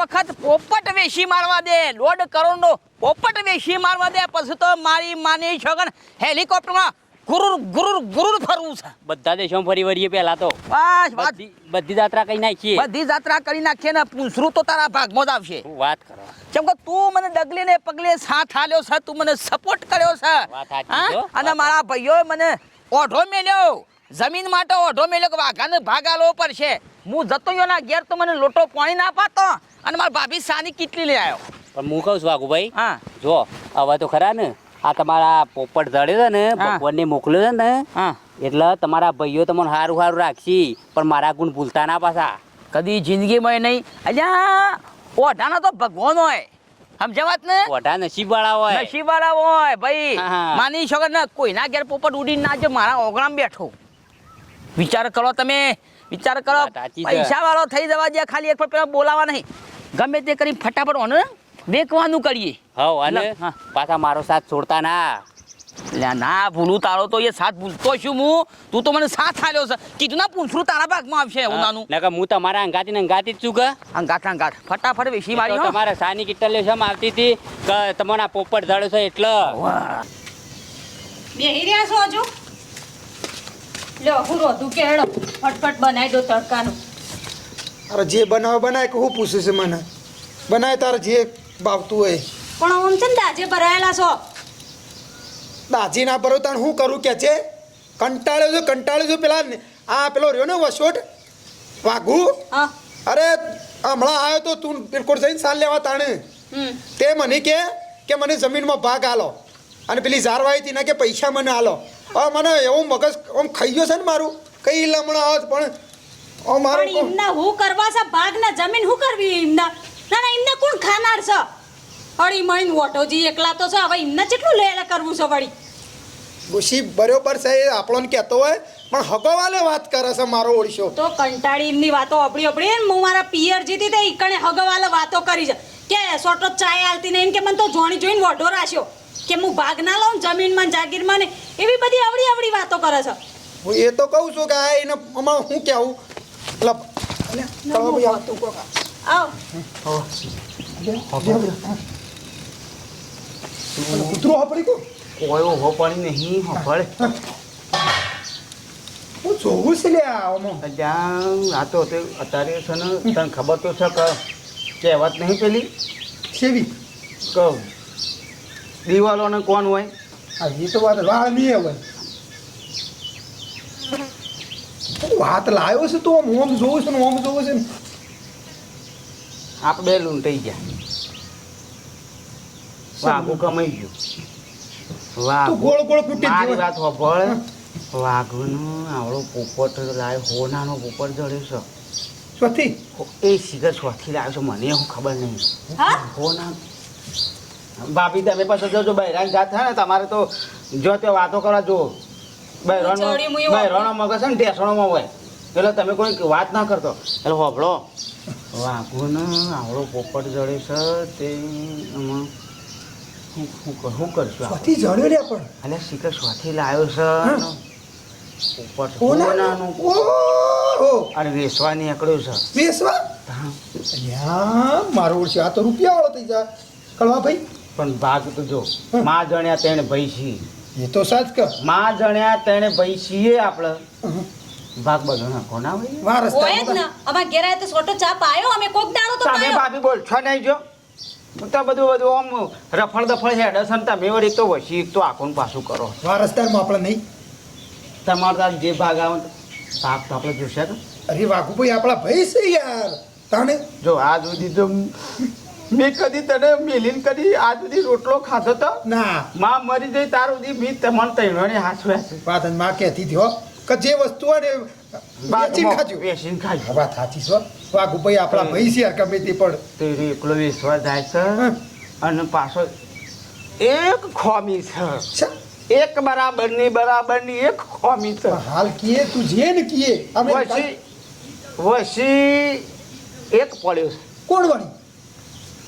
વખત પોપટ વેશી મારવા દે દોઢ કરોડનો પોપટ વેશી મારવા દે. પછી તો મારી માની છગન હેલિકોપ્ટરમાં ગુરુર ગુરુર ગુરુર ફરવું છે. બધા દેશો ફરી વળીએ પહેલા તો? બસ વાત બધી બધી જાત્રા કઈ નાખીએ. બધી જાત્રા કરી નાખીએ ને પૂંછરું તો તારા ભાગમાં જ આવશે. વાત કરો? કેમ કે તું મને ડગલે ને પગલે સાથ આલ્યો છે તું મને સપોર્ટ કર્યો છે. હા? અને મારા ભાઈઓ મને ઓઢો મેલ્યો. જમીન માટે ઓઢો મેલ્યો કે વાઘાને ભાગ આલવો પડશે. હું જતો રહ્યો ના ઘેર તો મને લોટો પાણી ના પાતો અને મારા ભાભી સાની કેટલી લઈ આવ્યો. પણ હું કહું છું વાઘુભાઈ હા. જો હવે તો ખરા ને આ તમારા પોપટ ધડ્યો છે ને. ભગવાનને મોકલ્યો છે ને હા. એટલે તમારા ભાઈઓ તમને સારું સારું રાખશી પણ મારા ગુણ ભૂલતા ના પાછા. કદી જિંદગીમાં નહીં. અલ્યા ઓઢાના તો ભગવાન હોય. સમજ્યા વાત ને? ઓઢા નસીબ વાળા હોય. નસીબવાળા હોય ભાઈ. માની શકો ને કોઈના ઘેર પોપટ ઉડીને ના જો મારા ઓગણામાં બેઠો. વિચાર કરો તમે વિચાર કરો છે. પૈસા વાળો થઈ જવા દે ખાલી એક પેલા બોલાવા નહીં. ગમે તે કરી ફટાફટ ઓને વેકવાનું કરીએ. હવ અને પાછા મારો સાથ છોડતા ના. લ્યા ના ભૂલું તારો તો એ સાથ ભૂલતો છું હું. તું તો મને સાથ આલ્યો છે. કીધું ના પૂંછરું તારા ભાગમાં આવશે ઉનાનું. નકર હું તમારા અંગાતી ને અંગાતી જ છું કે? અંગાત અંગાત. ફટાફટ વેસી મારી. તમારા સાની કિટ્ટલે શમ આવતી હતી? કે તમારા પોપટ ધડે છે એટલે? બેહી રહ્યા છો હજુ? લ્યો હું રોધું કે હેડો ફટફટ બનાવી દો તડકાનું. અરે જે બનાવે બનાય કે હું પૂછું છે મને? બનાય તારે જે ભાવતું હોય. પણ આમ છે ને દાજે ભરાયેલા છો. દાજી ના ભરો તાણ હું કરું કે છે? કંટાળ્યો છું કંટાળ્યો છું પેલા આ પેલો રહ્યો ને વસોટ? વાઘુ? અરે હમણાં આવ્યો તો તું બિલકુલ જઈને સાલ લેવા તાણે. તે મને કે કે મને જમીનમાં ભાગ આલો. અને પેલી ઝારવાઈ હતી ને કે પૈસા મને આલો. હવે મને એવું મગજ આમ ખાઈ ગયો છે ને મારું. કઈ લમણો આવત પણ ઓ પણ મારું કોણ- એમના હું કરવા છે? ભાગના જમીન હું કરવી એમના? ના ના એમને કોણ ખાનાર છે? અડી મહિન વોટોજી એકલા તો છે. હવે એમને કેટલું લેલા કરવું છે વળી? ડોશી બરોબર છે એ આપણોને કહેતો હોય પણ હગવાલે વાત કરે છે મારો ઓળશો તો કંટાળી એમની વાતો અપડી અપડી ને હું મારા પિયર જીતી તે ઈકણે હગવાલે વાતો કરી છે. કે સોટો ચાય આલતી નહીં કે મને તો જોણી જોઈને વઢો રાખ્યો. કે હું ભાગ ના લઉં જમીનમાં જાગીરમાં ને એવી બધી આવડી આવડી વાતો કરે છે. હું એ તો કહું છું કે આ એને અમાર હું કહેવું? એટલે અલ્યા, કળવા ભાઈ આવતું કોક આવ. અને હપડી હો નહીં જોવું છે લે આમાં આ તો તે અત્યારે છે ને તને ખબર તો છે કે કહેવત નહીં પેલી? સેવી. કે દિવાલોને કોણ હોય? હા એ તો વાત વાળ નહીં હવે વાત લાવ્યો છે તો? ઓમ જોવું છે ને ઓમ જોવું છે ને? આપ બે લૂંટાઈ ગયા. વાઘુ કમાઈ ગયું. વાઘ ગોળ ગોળ ફૂટી મારી ગયો. વાત હોભળ. વાઘનો આવડો પોપટ લાવ્યો હોનાનો પોપટ જડ્યો છે. સ્વથી એ સિગર સ્વથી લાવ્યો છે મને હું ખબર નહીં. હા? હોના ભાભી તમે પાછળ જજો બહેરાન જાત થાય ને તમારે તો જો તે વાતો કરવા જો બૈરાનો ચડી મુઈ બૈરાનો મગજ છે ને ઢેસણોમાં હોય. એટલે તમે કોઈ વાત ના કરતો. એટલે હોભળો. વાઘોને આવડો પોપટ જડે છે તે આમાં શું શું કર- કરશું સ્વાથી જડ્યો લે પણ. અને શીખર સ્વાથી લાવ્યો છે. પોપટ કોના હોનાનું અને વેસવા નીકળ્યું છે. વેસવા? હા. મારો ઓળશે. આ તો રૂપિયા વાળો થઈ જાય કળવા ભાઈ. પણ ભાગ તો જો માં જણ્યા તેણે ભાઈ છીએ એ તો સાચ કે માં જણ્યા તેણે ભાઈ છીએ આપણે ભાગ બધો કોના ના ભાઈ વાર હોય ને અમાર ઘેરાય તો છોટો ચા પાયો અમે કોક દાડો તો પાયો. ભાભી બોલ છો નહીં જો. તો બધું બધું આમ રફળ દફળ હેડે છે અડસન તમે વળી તો વસી તો આખું પાછું કરો. વાર રસ્તામાં આપણે નહીં. તમારે તાર જે ભાગ આવે ભાગ તો આપણે જોશે અરે વાઘુ ભાઈ આપણા ભાઈ છે યાર. તાને જો આ સુધી તો મેં કદી તને મેલીને કદી આ સુધી રોટલો ખાધો તો? ના. માં મરી જઈ તાર સુધી મી તમને તૈણોને ને છે. વાતમાં કહેતી થયો કે જે વસ્તુ હોય ને વેચીને ખાજો. વેચીને ખાજો. વાત સાચી છે. વાઘુ ભાઈ આપણા ભાઈ છે ગમે તે પણ. તે એકલો વિશ્વાસ જાય છે અને પાછો એક ખોમી છે. એક બરાબરની બરાબરની એક ખોમી છે. હાલ કીએ તું જે ને કીએ વસી વસી એક પડ્યો છે. કોણ વળી?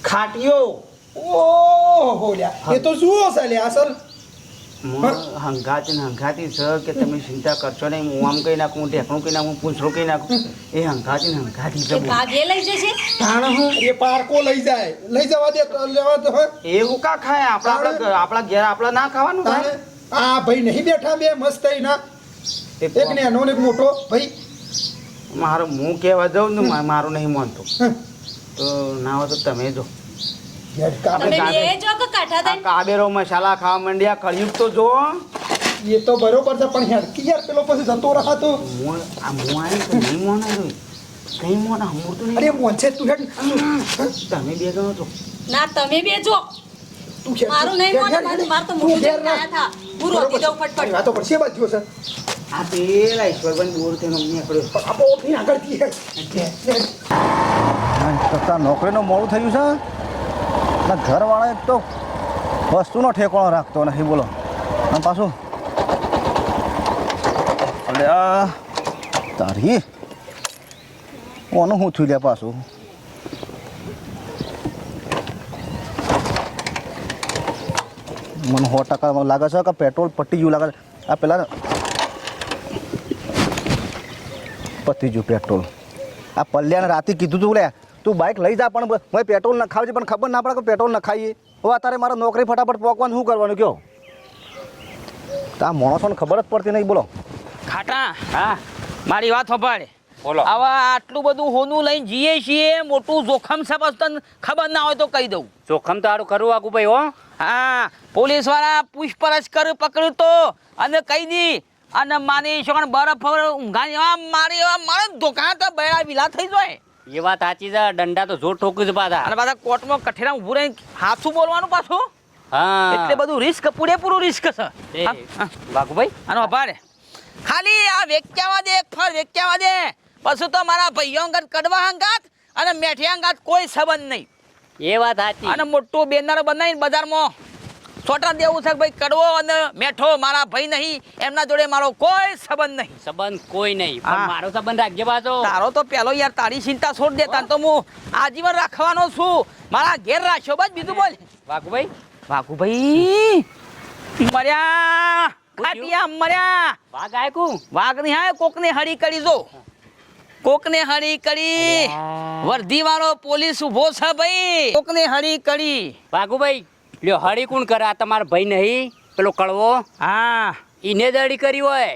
ખાટિયો ઓહો લ્યા. એ તો જુઓ છે લ્યા અસલ હંગાતી ને હંગાતી છે કે તમે ચિંતા કરશો નહીં હું આમ કહી નાખું હું ઢેકણું કહી નાખું પૂંછડું કહી નાખું. એ હંગાતી ને હંગાતી છે એ ભાગ એ લઈ જશે? તાણ હું એ પારકો લઈ જાય. લઈ જવા દે લેવા દે હોય એવું કા ખાય? આપણા આપણા આપણા ઘેર આપણા ના ખાવાનું થાય આ ભાઈ નહીં બેઠા બે મસ્ત ના એ એક ને એનો ને મોટો ભાઈ. મારો હું કહેવા જાઉં ને મારું નહીં માનતું. તો ના હોય તો તમે જો. કાબેરો મસાલા ખાવા માંડ્યા કળિયુગ તો જો. એ તો બરોબર છે પણ હેડકી યાર પેલો પછી જતો રહા તો. આ હું તો નહીં મોના રહ્યું કઈ મોના હમુરતું અરે નહીં મોંચે તું હેડ. તમે બે જણો છો. ના તમે બે જો તું હેડ, મારું નહીં મોને મારું તો તું. આયા થા હું દઉં ફટફટ. આ તો પડશે બાજુ છે આ પેલા ઈશ્વરભાઈ બોર આપો. હેડ. કરતા નોકરીનું મોડું થયું છે? ને ઘરવાળા એક તો વસ્તુનો ઠેકોણો રાખતો નથી, બોલો. અને પાછું. એટલે આ, તારી? ઓનું શું થયું લે પાછું? મને સો ટકા લાગે છે કે પેટ્રોલ પટી ગયું લાગે છે. આ પેલા પતી ગયું પેટ્રોલ. આ પલ્યાને રાતે કીધું તું લે તું બાઇક લઈ જા પણ મેં પેટ્રોલ નખાવજે પણ ખબર ના પડે કે પેટ્રોલ નખાઈએ હવે અત્યારે મારે નોકરી ફટાફટ પહોંચવાનું શું કરવાનું કયો? તો આ માણસોને ખબર જ પડતી નહીં બોલો. ખાટા હા. મારી વાત સંભાળે. બોલો. આવા આટલું બધું હોનું લઈને જઈએ છીએ મોટું જોખમ છે બસ તને ખબર ના હોય તો કહી દઉં. જોખમ તો સારું ખરું આગુ ભાઈ હો. હા પોલીસવાળા પૂછપરછ કર પકડ્યું તો અને કહી દી. અને માની શોણ બરફ ઊંઘાની મારી એવા મારે ધોકા તો બેડા વિલા થઈ જાય. એ વાત સાચી છે દંડા તો જોર ઠોકી છે પાછા. અને પાછા કોર્ટમાં કઠેરા ઊભું રહી હાથું બોલવાનું પાછું? હા. એટલે બધું રિસ્ક પૂરેપૂરું રિસ્ક છે. વાઘુભાઈ આનો આભાર ખાલી આ વેચ્યાવા દે એક ફળ વેચ્યાવા દે. પછી તો મારા ભાઈઓ અંગત કડવા અંગાત અને મેઠિયા અંગાત કોઈ સંબંધ નહીં. એ વાત સાચી. અને મોટું બેનર બનાવીને બજારમાં છોટા દેવું છે ભાઈ કડવો અને મેઠો મારા ભાઈ નહીં એમના જોડે મારો કોઈ સંબંધ નહીં. સંબંધ કોઈ નહીં પણ મારો સંબંધ રાખજે પાછો. તારો તો પેલો યાર તારી ચિંતા છોડ દે તાર તો હું આજીવન રાખવાનો છું. મારા ઘેર રાખ્યો બસ બીજું બોલ. વાઘુભાઈ? વાઘુભાઈ મર્યા. ખાટિયા મર્યા. વાઘ આયકુ વાઘ નહીં હા કોકને હરી કરી જો. કોકને હરી કરી. અલ્યા. વર્ધી વાળો પોલીસ ઊભો છે ભાઈ. કોકને હરી કરી. વાઘુભાઈ લ્યો હળી કોણ કરે? આ તમારો ભાઈ નહીં? પેલો કળવો હા. ઈને દડી કરી હોય.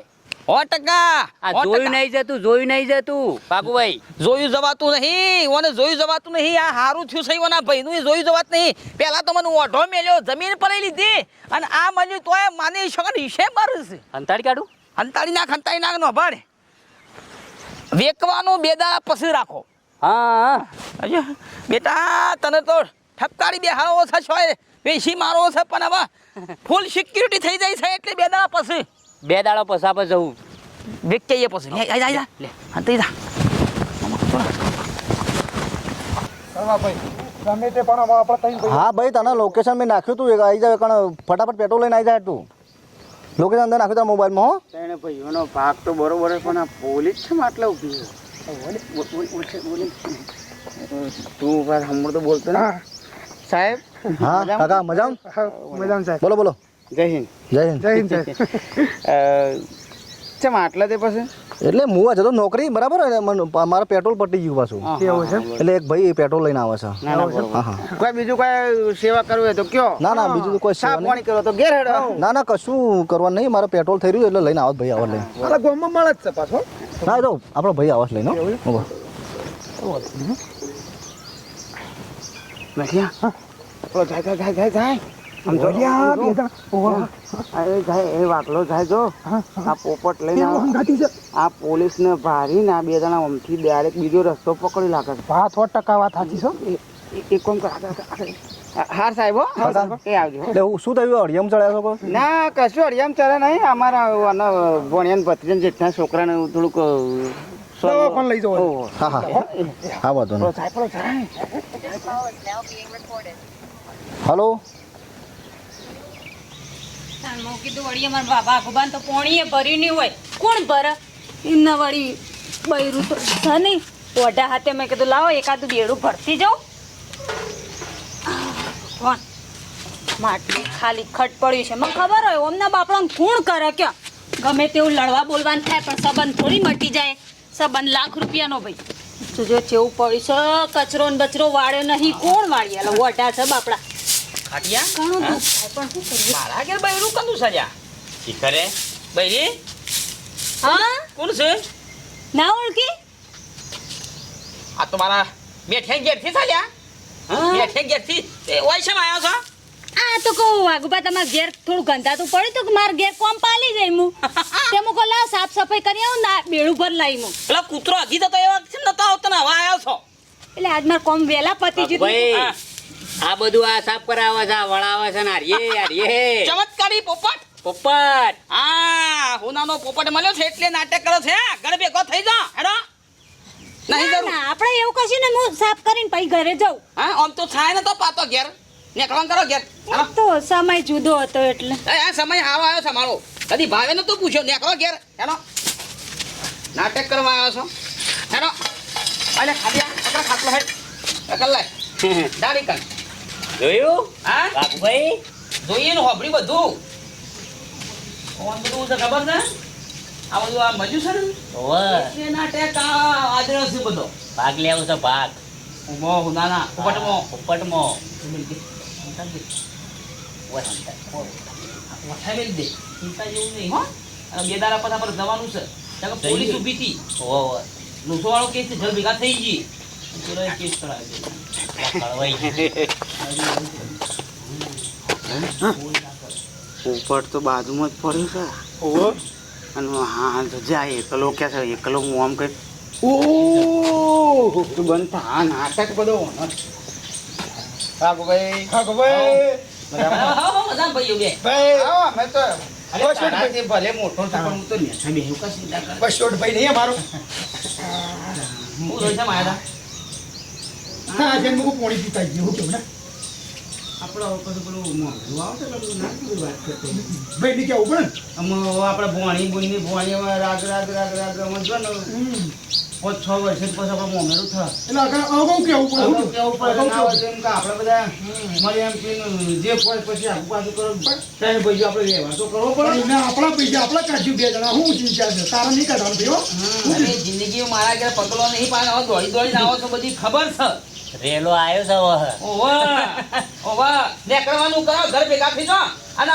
સો ટકા આ જોયું નહીં જતું જોયું નહીં જતું બાબુભાઈ. જોયું જવાતું નહીં ઓને જોયું જવાતું નહીં આ હારું થયું છે ઓના ભાઈનું જોયું જવાત નહીં. પહેલા તો મને ઓઢો મેલ્યો જમીન પર લીધી અને આ મળ્યું તોય માની શકન હિશે મારું છે અંતાડી કાઢું? હંતાડી નાખ હંતાડી નાખ નો ભાડે વેકવાનું બે દાડા પછી રાખો. હા બેટા તને તો ઠપકારી બે હાવો છો છોય વેસી મારો છે પણ હવે ફૂલ સિક્યુરિટી થઈ જાય છે એટલે બે દાડા પછી. બે દાડા પસાપ જવું. વેચાઈએ પછી. લે આઈ જા લે. હંતાઈ જા. ભાઈ આપણે ભાઈ. હા ભાઈ તને લોકેશન મેં નાખ્યું તું એક આવી જાય કારણ ફટાફટ પેટ્રોલ લઈને આવી જાય તું. લોકેશન અંદર નાખ્યું તારા મોબાઈલમાં હો. તેને ભાઈઓનો ભાગ તો બરોબર છે પણ આ પોલીસ છે આટલા ઊભી છે. તું ભાઈ હમણાં તો બોલતો ને? સાહેબ? હા કાકા મજામાં? મજામાં સાહેબ. બોલો બોલો. જય હિન્દ. જય હિન્દ. જય હિન્દ સાહેબ. ચમ આટલા તે પાસે એટલે હું આ જતો નોકરી બરાબર? મારા મારે પેટ્રોલ પટી ગયું પાછું. એવું છે? એટલે એક ભાઈ પેટ્રોલ લઈને આવે છે. કોઈ બીજું કોઈ સેવા કરવી હોય તો કયો? ના ના બીજું કોઈ સેવા પાણી કરો તો ઘેર ના ના કશું કરવાનું નહીં. મારે પેટ્રોલ થઈ રહ્યું એટલે લઈને આવત ભાઈ આવત લઈને. મારા ગામમાં મળે જ છે પાછો. ના જો આપણો ભાઈ આવત લઈને. મેઠિયા પેલો જાય જાય જાય જાય જાય. આમ જો, બે જો. જણા ઓહો. અરે જાય એ વાટલો જાય જો. આ પોપટ લઈને આ પોલીસ ને ભારીને આ બે જણા ઓમથી ડાયરેક્ટ બીજો રસ્તો પકડી લાગે છે. હા સો ટકા વાત સાચી છો એક કામ કર હાર સાહેબ હો. એ આવજો. એટલે હું શું થયું? અડિયમ ચડ્યા છો? ના કશું અડિયામ ચાલે નહીં. અમારા ભણિયાન ભત્રીજન જેટલા છોકરાને થોડુંક અ, પણ લઈ. ઓહો. હા હા. હા વાંધો નહીં. જાય, પેલો જાય. હલો? કીધું વળી અમારા બાબા ભગવાન તો ભર્યું નહીં હોય. કોણ ભરે? વળી બૈરું તો છે હાથે મેં કીધું, લાવો, એકાદું બેડું ભરતી જાઉં. કોણ? માટલું ખાલી ખટ પડ્યું છે. મને ખબર હોય, ઓમના બાપડાને ખૂણ કરે કે ગમે તેવું લડવા બોલવાનું થાય, પણ સંબંધ થોડી મટી જાય. સંબંધ લાખ રૂપિયાનો ભાઈ. જો, જેવું પડ્યું છે કચરો ને બચરો વાળ્યો નહીં, કોણ વાળી વટા છે બાપડા. ખાટિયા? ઘણું હા? દુઃખ થાય પણ શું કરીએ? મારા ઘેર બૈરું કંદું સર્યા શિખરે બૈરી? હા? કોણ છે? ના ઓળખી? આ તો મારા મેઠે ઘેરથી સર્યા મેઠે ઘેરથી એ ઓય છે આવ્યો છો આ તો કહું વાઘુબા તમારા ઘેર થોડું ગંધાતું પડ્યું તો કે મારા ઘેર કોમ પાલી જાય હું? તે મુકો લા સાફ સફાઈ કરી આવું ના બેડું પર લાવી હું. એટલે કૂતરો હજી તો એવા છે નતો આવતો ને હવે આવ્યો છો. એટલે આજ મારા કોમ વેલા પતી જીતું ભાઈ હા. આ બધું આ સાફ કરાવે છે આ વળાવે છે ને હારીએ હારીએ ચમત્કારી પોપટ. પોપટ. આ હુનાનો પોપટ મળ્યો છે એટલે નાટક કરો છે. ઘર ભેગો થઈ જા હેડો. નહીં જરૂર. ના આપણે એવું કશું ને હું સાફ કરીને પછી ઘરે જાઉં. હા આમ તો થાય ને તો પાતો ઘેર. નીકળવાનું કરો ઘેર. તો સમય જુદો હતો એટલે. આ સમય આવો આવ્યો છે મારો. કદી ભાવે નતો પૂછ્યો. નીકળો ઘેર. હેડો. નાટક કરવા આવ્યો છો. હેડો. અલે ખાલી આ પકડ ખાટલો હેડ. પકડ દાડી કર. જોયું? હા? બાબુભાઈ જોઈએ ને હોભળી બધું. કોણ બધું છે ખબર છે? આ બધું આ મજુ છે ને? ઓવે એટલે નાટક આ આદરો છે બધો. ભાગ લેવું છે ભાગ. ઉમો હુનાના પોપટમો પોપટમાં ચિંતા જેવું નહીં. હો? અને બે દાડા પછી આપણે જવાનું છે. પોલીસ ઊભી હતી. નુસો વાળો કેસ જલ ભેગા થઈ ગઈ કેસ ઉપર તો બાજુમાં જ પડ્યું છે. ઓહો. અને હા તો જાય એકલો ક્યાં છે? એકલો હું આમ કઈ ઓહ. બંધ નાટક બધો કાકુભાઈ કાકુભાઈ મજા ભાઈઓ બે. ભાઈ. અમે તો બસ અરે તારાથી ભલે મોટો પણ હું તો નેઠા બેહું કશું બસ ભાઈ નહીં અમારો. હું છે માયા હા જેમ હું પોણી પીતા ગયું કેવું ને. આપણે પછી પેલું મોંઘું આવશે એટલે ના પેલી વાત કરતો ભાઈ ને કેવું પડે આમાં આપણે ભોણી બોણી ભોણી રાગ રાગ રાગ રાગ અમે જો ને? પાંચ છ વર્ષ પછી આપણે મોંઘેરું થાય. એટલે આગળ અગાઉ કેવું પડે? કેવું પડે? એમ કે આપણે બધા મળી એમ કે જે પછી આગુ પાછું કરો ત્યાં ભાઈ આપણે વ્યવહાર તો કરવો પડે. એના આપણા પૈસા આપણા કાઢ્યું બે જણા. હું ચિંતા છે. તારા નહીં કાઢવાનું અરે જિંદગી મારા ઘેર પગલો નહીં પાડે. દોડી દોડી આવો તો બધી ખબર છે. રેલો આવ્યો છે ઓવા ઓવા. નીકળવાનું કરો ઘર ભેગા થઈ જો અને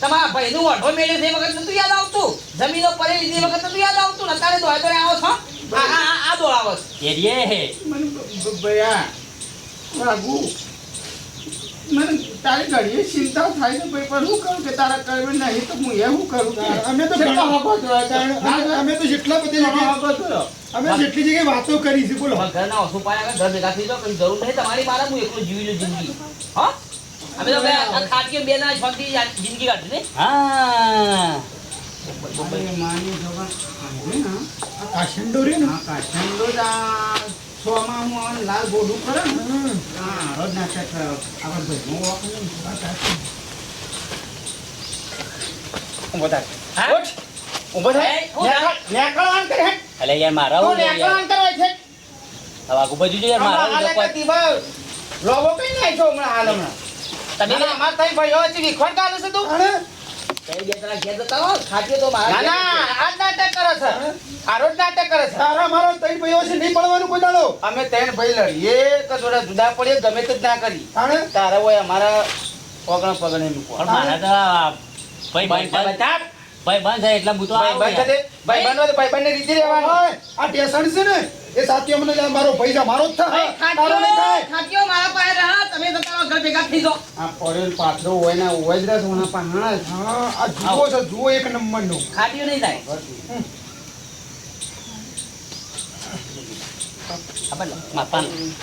તમારા ભાઈનું ઓઢો મેલે છે એ વખત નતું યાદ આવતું જમીનો પડી લીધી એ વખત નતું યાદ આવતું ને અત્યારે દોડે દોડે આવો છો? આ આ આ- દોડાવો છો. એરિયે મને ભૈયા રાગુ મને તારી ઘડીએ ચિંતા થાય છે ભાઈ પણ હું કરું કે તારા કર્મ નહીં તો હું એ હું કરું અમે તો અમે તો જેટલા બધી અમે જેટલી જગ્યાએ વાતો કરી છે બોલો ઘરના ઓછું પાડ્યા ઘર ભેગા થઈ જાઓ કઈ જરૂર નહીં તમારી મારા હું એકલું જીવી લઉં જિંદગી. હા? અમે તો બે આ બે ના શાંતિ જિંદગી કાઢી ને હા જવા ને, કાશંડો રે ને આ છોમાં હું આને લાલ બોડું કરે ને? હા રોજ નાટક થયો આપણે થાય. હા? ઉઠ. ઊભો થાય. એ, એટલે યાર મારા યાર. નેકળવાનું કરે છે. હવે આગુ બાજુ જો યાર મારા હમણાં આવું હાલે કદી લોબો કઈ નાખ્યો છો હમણાં હાલ હમણાં. તમે ના, ના, અમારે તઈ ભાઈઓ વચ્ચે વિખવાડ કાલે છે તું? અરે. કઈ બે તરા ઘેર જતા હો ખાટકીઓ તો મારા ના, આ જ નાટક કરે છે. આ રોજ નાટક કરે છે. તારા મારા ભાઈ ભાઈઓ છે નહીં પડવાનું કોઈ દાડો? અમે ત્રણ ભાઈ લડીએ એક થોડા જુદા પડીએ ગમે તે જ ના કરી. તારા હોય અમારા પગણ પગણે મૂકો મારા તો ભાઈ ભાઈ ભાઈ બંધ ભાઈ બંધ થાય એટલે હું તો ભાઈ બંધ. ભાઈ બંધ હોય ભાઈ બંધ રીતિ રહેવાનું. આ ટેશન છે ને? એ સાથીઓ અમને લે, મારો પૈસા મારો જ થાય. તારો નહીં થાય. ખાટકીઓ મારા પાસે રહા તમે તો તમારા ઘર ભેગા થઈ જો આ પડેલ પાથરો હોય ને હોય જ રસ હોના પાહણા હા આ જુઓ છે જુઓ એક નંબરનું ખાટીઓ નહીં થાય. માપાનું.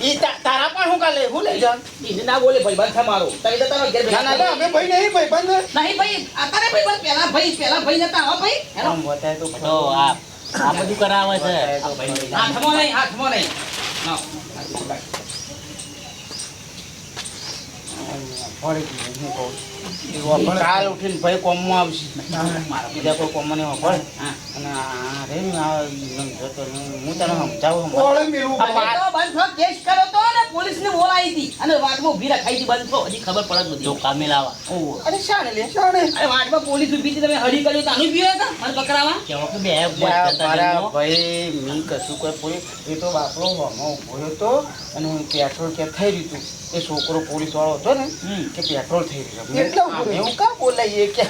ઈ તા- તારા પણ હું કાલે હું લઈ જાઉં? એને ના બોલે ભાઈ બંધ મારો. તમે તો ઘેર ના, ના, અમે ભાઈ નહીં ભાઈ નહીં ભાઈ ભાઈ પેલા ભાઈ પેલા ભાઈ નતા હો ભાઈ? હેલો. બતાય તો તો આ આ બધું કરાવે છે. નહીં હાથમાં નહીં. ના. કાલ ઉઠીને ભાઈ કોમમાં આવશે. મારા બીજા કોઈ કોમમાં નહીં. હા. અને આ રે ને આ જતો હું તને સમજાવું હમણાં. ઓળે મેલું? તો બંધ થો, કેસ કર્યો તો ને બોલાવી હતી. અને વાટમાં ઊભી રખાઈ હતી બંધ હજી ખબર પડે જ બધી. મેલાવા અરે શાણે લે શાણે. અરે વાટમાં પોલીસ ઊભી હતી તમે હળી કર્યો તો આનું હતા? મને પકડાવા? કેવો કે બે મારા ભાઈ મી કશું કોઈ પોલીસ એ તો બાપડો હમો ઊભો હતો અને પેટ્રોલ કે થઈ રહ્યું હતું એ છોકરો પોલીસ વાળો હતો ને કે પેટ્રોલ થઈ રહ્યું મેં-? એવું કા બોલાઈએ કે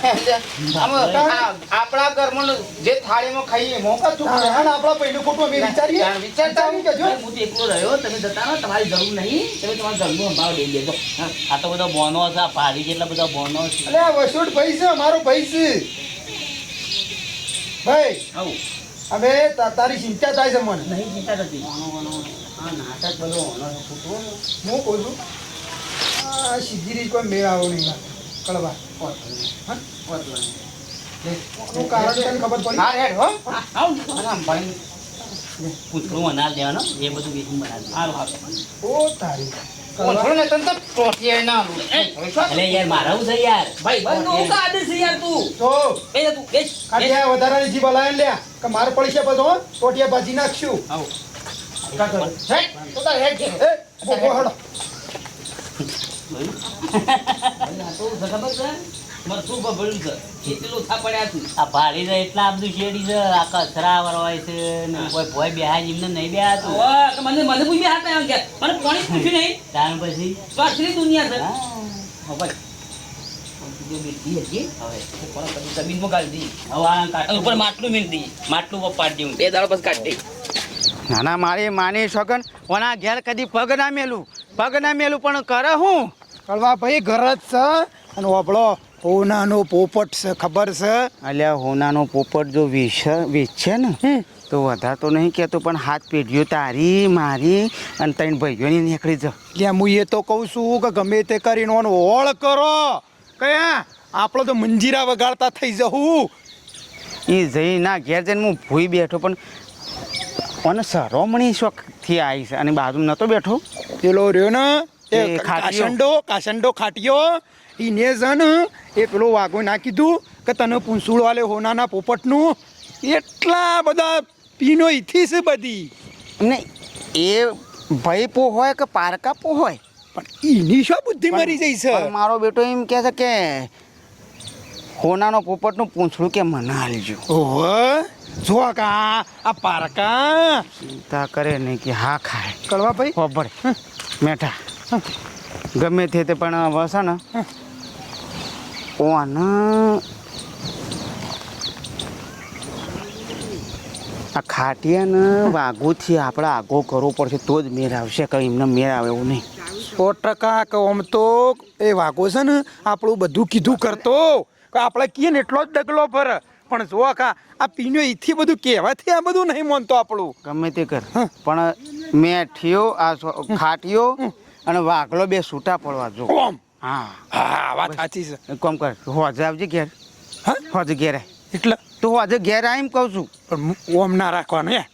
આપણા ઘરમાં જે થાળીમાં ખાઈએ મોકા કાં ચૂક હા, હા, આપણા પહેલું ખોટું અમે વિચારીએ? વિચારતા વિચારી કહેજો. હું એકલો રહ્યો તમે જતા રહો તમારી જરૂર નહીં. તમે તમારા ઘરનું સંભાળ લઈ લેજો. હા. આ તો બધા બોનો છે આ ભારી જેટલા બધા બોનો છે. અરે આ વસુટ ભાઈ છે અમારો ભાઈ છે ભાઈ આવું. હવે તારી ચિંતા થાય છે મને. નહીં ચિંતા નથી. આ નાટક બધો હોનો છૂટવો હું કહું છું આ સીધી કોઈ મેળ આવો નહીં લાગતો. કળવા હા? શું કારણ તને ખબર પડી? હા હેડ હો. આમ ભાઈ. પૂતળું બનાવી દેવાનો એ બધું વેચી બનાવી હારું, હારું. ઓ તારી. હું હું મારે પડી છે બધો ટોટિયા ભાજી નાખશું. એટલા બધું શેડી છે આ કચરા વરવાય છે કોઈ ભોય બેહાય એમને નહીં બેહાતું. મને પૂછ્યું નહીં. તાણ પછી? સ્વાસ્થ્ય દુનિયા છે. બીજો બેટી હતી હવે ઉપર કાઢ માટલું મીન દી માટલું પપ્પાડ દેવું બે દાડો પછી કાઢી દઈ. ના ના મારી માની શકન ઓના ઘેર કદી પગ ના મેલું. પગ ના મેલું પણ કરે હું? કળવા ભાઈ ઘર જ છે. અને ઓબળો હોનાનો પોપટ છે ખબર છે? અલ્યા હોનાનો પોપટ જો વીસ વેચશે ને તો વધારે તો નહીં કહેતો પણ હાથ પેઢીઓ તારી મારી અને ત્રણ ભાઈઓની નીકળી જ. ત્યાં હું એ તો કહું છું કે ગમે તે કરીને ઓનો ઓળ કરો. કયા? આપણો તો મંજીરા વગાડતા થઈ જવું એ જઈ ના ઘેર જઈને હું ભૂઈ બેઠો પણ અને સરોમણી શોખથી આવી છે. અને બાજુમાં નહોતો બેઠો. પેલો રહ્યો ને એ કાસંડો કાસંડો ખાટિયો. ઈ ને જન એ પેલો વાઘો ના કીધું કે તને પૂંસુળ વાલે હોનાના પોપટનું. એટલા બધા પીનો ઈથી છે બધી. ને એ ભાઈ પો હોય કે પારકા પો હોય? પણ ઈની શું બુદ્ધિ મરી જઈ છે? મારો બેટો એમ કહે છે કે હોનાનો પોપટનું પૂંછડું કે મને હાલજો. ઓહો જો કા આ પારકા. ચિંતા કરે નહીં કે હા ખાય. કળવા ભાઈ? ખબર મેઠા. ગમે તે તે પણ હવે ને ઓન આ ખાટિયાને વાઘોથી આપણે આગો કરવો પડશે તો જ મેળ આવશે કઈ એમને મેળ આવે એવું નહીં. સો ટકા કે આમ તો એ વાઘો છે ને આપણું બધું કીધું કરતો. કે આપણે કહીએ ને એટલો જ ડગલો ભરે. પણ જો કા આ પીનો ઈથી બધું કહેવાથી આ બધું નહીં માનતો આપણું. ગમે તે કર. પણ મેઠિયો આ ખાટિયો અને વાઘલો બે છૂટા પડવા જો. હા. હા વાત સાચી છે. કોમ કર હોજે આવજે ઘેર. હા? હોજે ઘેર એટલે? તું હોજે ઘેર એમ કહું છું. પણ ઓમ ના રાખવાનું યાર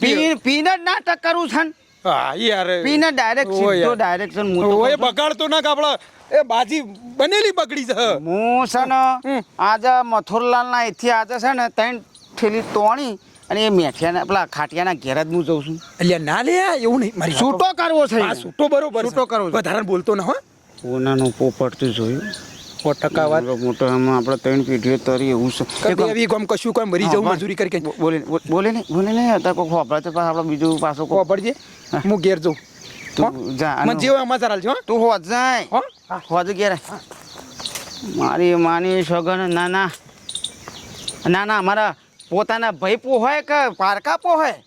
પી પીને નાટક કરું છે હા યાર. પીને ડાયરેક્ટ સીધો ડાયરેક્શન હું તો ઓય બગાડતો ના કે આપણે એ બાજી બનેલી બગડી છે હું છે ને આજે આજે મથુરલાલના એથી આજે છે ને ત્રણ ઠેલી તોણી અને એ મેઠિયાના પેલા ખાટિયાના ઘેર જ હું જઉં છું એટલે ના લે એવું નહીં મારી છૂટો કરવો છે છૂટો બરોબર છૂટો કરવો વધારે બોલતો ન હોય કોનાનું પોપટ તું જોયું સો ટકા વાત મોટો આમાં આપણે ત્રણ પેઢીઓ તરી એવું છે એવી ગમ કશું કોઈ મરી જવું મજૂરી કરી બોલે બોલે નહીં બોલે નહીં અત્યારે કોઈ ખોપડા તો આપણે બીજું પાછું કોઈ હું ઘેર જઉં તું જા મને જેવો સમાચાર હાલજો તું હોજ જાય. હો? હોજ ઘેર. મારી માની સગન ના ના ના ના મારા પોતાના ભાઈ પો હોય કે પારકા પો હોય?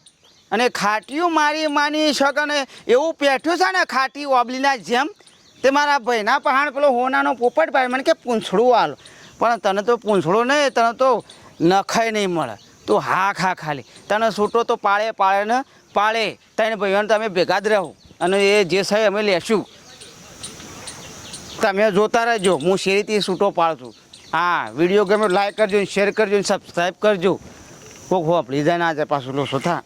અને ખાટીયું મારી માની સગન એવું પેઠ્યું છે ને ખાટી ઓબલીના જેમ તે મારા ભાઈના પહાણ પેલો હોનાનો પોપટ પાડે મને કે પૂંછડું આલો. પણ તને તો પૂંછડું નહીં તને તો નખાય નહીં મળે. તું હા ખા ખાલી. તને છૂટો તો પાળે પાળે ને પાળે. તને ભાઈઓને તમે ભેગા જ રહો. અને એ જે સાહેબ અમે લેશું. તમે જોતા રહેજો. હું શેરીથી છૂટો પાડું હા વીડિયો ગમે લાઈક કરજો શેર કરજો ને સબસ્ક્રાઈબ કરજો. કોક હોપ લીધા ના જાય પાછું લોસો થા.